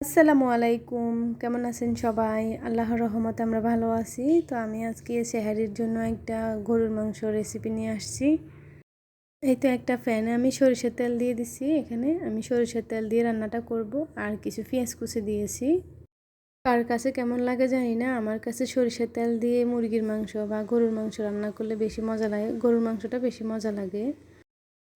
আসসালামু আলাইকুম। কেমন আছেন সবাই? আল্লাহর রহমতে আমরা ভালো আছি। তো আমি আজকে সেহারির জন্য একটা গরুর মাংস রেসিপি নিয়ে আসছি। এই তো একটা ফ্যানে আমি সরিষার তেল দিয়ে দিছি এখানে। আমি সরিষার তেল দিয়ে রান্নাটা করব আর কিছু পেঁয়াজ কুচি দিয়েছি। কার কাছে কেমন লাগে জানি না। আমার কাছে সরিষার তেল দিয়ে মুরগির মাংস বা গরুর মাংস রান্না করলে বেশি মজা লাগে। গরুর মাংসটা বেশি মজা লাগে।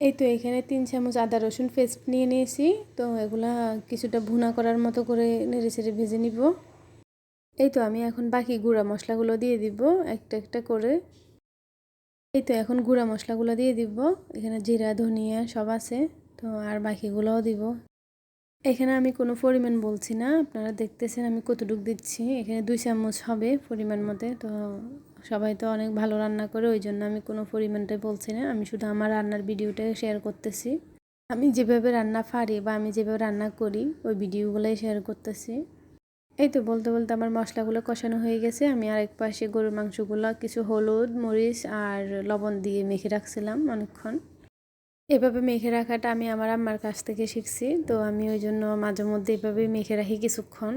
এই তো এখানে তিন চামচ আদা রসুন পেস্ট নিয়ে নিয়েছি। তো এগুলা কিছুটা ভুনা করার মতো করে নেড়ে ছেড়ে ভেজে নিব। এই তো আমি এখন বাকি গুঁড়া মশলাগুলো দিয়ে দিব একটা একটা করে। এই তো এখন গুঁড়া মশলাগুলো দিয়ে দিব। এখানে জিরা, ধনিয়া সব আছে। তো আর বাকিগুলোও দিব। এখানে আমি কোনো পরিমাণ বলছি না। আপনারা দেখতেছেন আমি কতটুক দিচ্ছি। এখানে দুই চামচ হবে পরিমাণ মতে। তো সবাই তো অনেক ভালো রান্না করে, ওই জন্য আমি কোনো পরিমাণটাই বলছি না। আমি শুধু আমার রান্নার ভিডিওটাই শেয়ার করতেছি। আমি যেভাবে রান্না পারি বা আমি যেভাবে রান্না করি, ওই ভিডিওগুলোই শেয়ার করতেছি। এই তো বলতে বলতে আমার মশলাগুলো কষানো হয়ে গেছে। আমি আরেক পাশে গরুর মাংসগুলো, কিছু হলুদ, মরিচ আর লবণ দিয়ে মেখে রাখছিলাম অনেকক্ষণ। এভাবে মেখে রাখাটা আমি আমার আম্মার কাছ থেকে শিখছি, তো আমি ওই জন্য মাঝে মধ্যে এভাবে মেখে রাখি কিছুক্ষণ।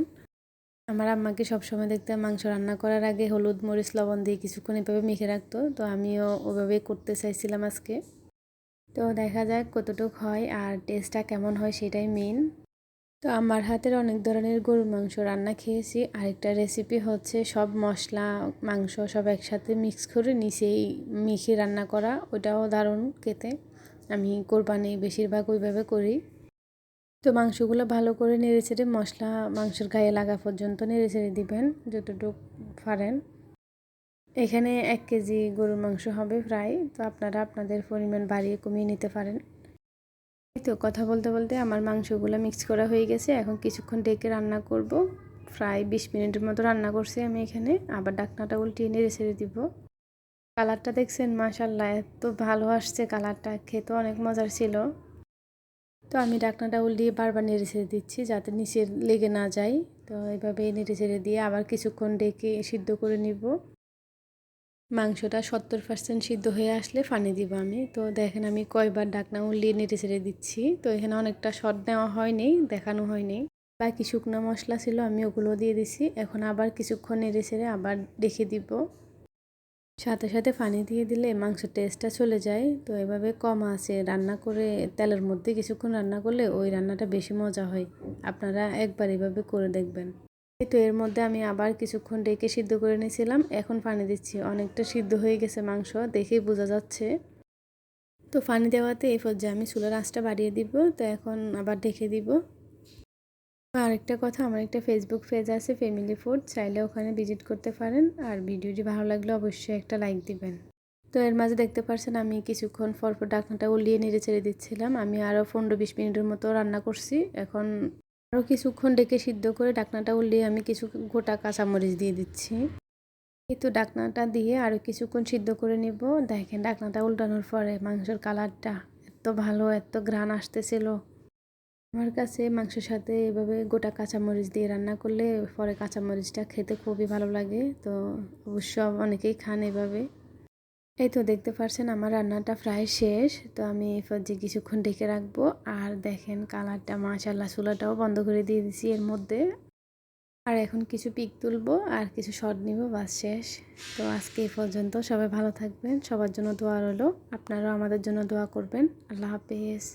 আমার আম্মাকে সবসময় দেখতে মাংস রান্না করার আগে হলুদ, মরিচ, লবণ দিয়ে কিছুক্ষণ এভাবে মেখে রাখতো। তো আমিও ওভাবেই করতে চাইছিলাম আজকে। তো দেখা যাক কতটুক হয় আর টেস্টটা কেমন হয় সেটাই মেন তো আমার হাতের অনেক ধরনের গরুর মাংস রান্না খেয়েছি। আরেকটা রেসিপি হচ্ছে সব মশলা, মাংস সব একসাথে মিক্স করে নিচেই মিখে রান্না করা। ওটাও দারুণ খেতে। আমি কোরবানি বেশিরভাগ ওইভাবে করি। তো মাংসগুলো ভালো করে নেড়ে ছেড়ে মশলা মাংসের গায়ে লাগা পর্যন্ত নেড়ে ছেড়ে দিবেন, যতটুকু পারেন। এখানে এক কেজি গরুর মাংস হবে প্রায়, তো আপনারা আপনাদের পরিমাণ বাড়িয়ে কমিয়ে নিতে পারেন। তো কথা বলতে বলতে আমার মাংসগুলো মিক্স করা হয়ে গেছে, এখন কিছুক্ষণ ডেকে রান্না করব। প্রায় বিশ মিনিটের মতো রান্না করছি আমি এখানে, আবার ডাকনাটা উল্টিয়ে নেড়ে ছেড়ে দিব। কালারটা দেখছেন, মাশাল্লাহ, এত ভালো আসছে কালারটা, খেতে অনেক মজার ছিল। তো আমি ডাকনাটা উল্টিয়ে বারবার নেড়ে ছেড়ে দিচ্ছি যাতে নিচে লেগে না যায় তো এভাবে নেড়ে ছেড়ে দিয়ে আবার কিছুক্ষণ ডেকে সিদ্ধ করে নিব। মাংসটা সত্তর পার্সেন্ট সিদ্ধ হয়ে আসলে পানি দিব আমি। তো দেখেন আমি কয়বার ডাকনা উল্লিয়ে নেড়ে ছেড়ে দিচ্ছি। তো এখানে অনেকটা শট নেওয়া হয়নি, দেখানো হয়নি। বাকি শুকনো মশলা ছিল আমি ওগুলো দিয়ে দিছি। এখন আবার কিছুক্ষণ নেড়ে ছেড়ে আবার দেখে দিব। সাথে সাথে পানি দিয়ে দিলে মাংসের টেস্টটা চলে যায়। তো এভাবে কম আছে। রান্না করে তেলের মধ্যে কিছুক্ষণ রান্না করলে ওই রান্নাটা বেশি মজা হয়। আপনারা একবার এভাবে করে দেখবেন। তো এর মধ্যে আমি আবার কিছুক্ষণ ডেকে সিদ্ধ করে নিয়েছিলাম। এখন পানি দিচ্ছি। অনেকটা সিদ্ধ হয়ে গেছে মাংস। দেখেই বোঝা যাচ্ছে। তো পানি দেওয়াতে এই পর্যায়ে আমি চুলার আঁচটা বাড়িয়ে দিব। তো এখন আবার ডেকে দিব। আরেকটা কথা, আমার একটা ফেসবুক পেজ আছে ফ্যামিলি ফুড চাইলে ওখানে ভিজিট করতে পারেন আর ভিডিওটি ভালো লাগলে অবশ্যই একটা লাইক দিবেন। তো এর মাঝে দেখতে পারছেন আমি কিছুক্ষণ পর পর ডাকনাটা উলিয়ে নেড়ে ছেড়ে দিচ্ছিলাম। আমি আরও পনেরো বিশ মিনিটের মতো রান্না করছি। এখন আরও কিছুক্ষণ ডেকে সিদ্ধ করে ডাকনাটা উলিয়ে আমি কিছু গোটা কাঁচামরিচ দিয়ে দিচ্ছি। কিন্তু ডাকনাটা দিয়ে আরও কিছুক্ষণ সিদ্ধ করে নিব। দেখেন, ডাকনাটা উল্টানোর পরে মাংসের কালারটা এত ভালো, এত ঘ্রাণ আসতেছিল। আমার কাছে মাংসের সাথে এভাবে গোটা কাঁচামরিচ দিয়ে রান্না করলে পরে কাঁচামরিচটা খেতে খুবই ভালো লাগে। তো অবশ্য অনেকেই খান এভাবে। এই তো দেখতে পারছেন আমার রান্নাটা প্রায় শেষ। তো আমি এরপর যে কিছুক্ষণ ডেকে রাখব। আর দেখেন কালারটা মাশাল্লাহ চুলাটাও বন্ধ করে দিয়ে দিছি এর মধ্যে। আর এখন কিছু পিক তুলবো আর কিছু শট নিব, বাস শেষ। তো আজকে এই পর্যন্ত সবাই ভালো থাকবেন, সবার জন্য দোয়া রইল। আপনারাও আমাদের জন্য দোয়া করবেন। আল্লাহ হাফেজ।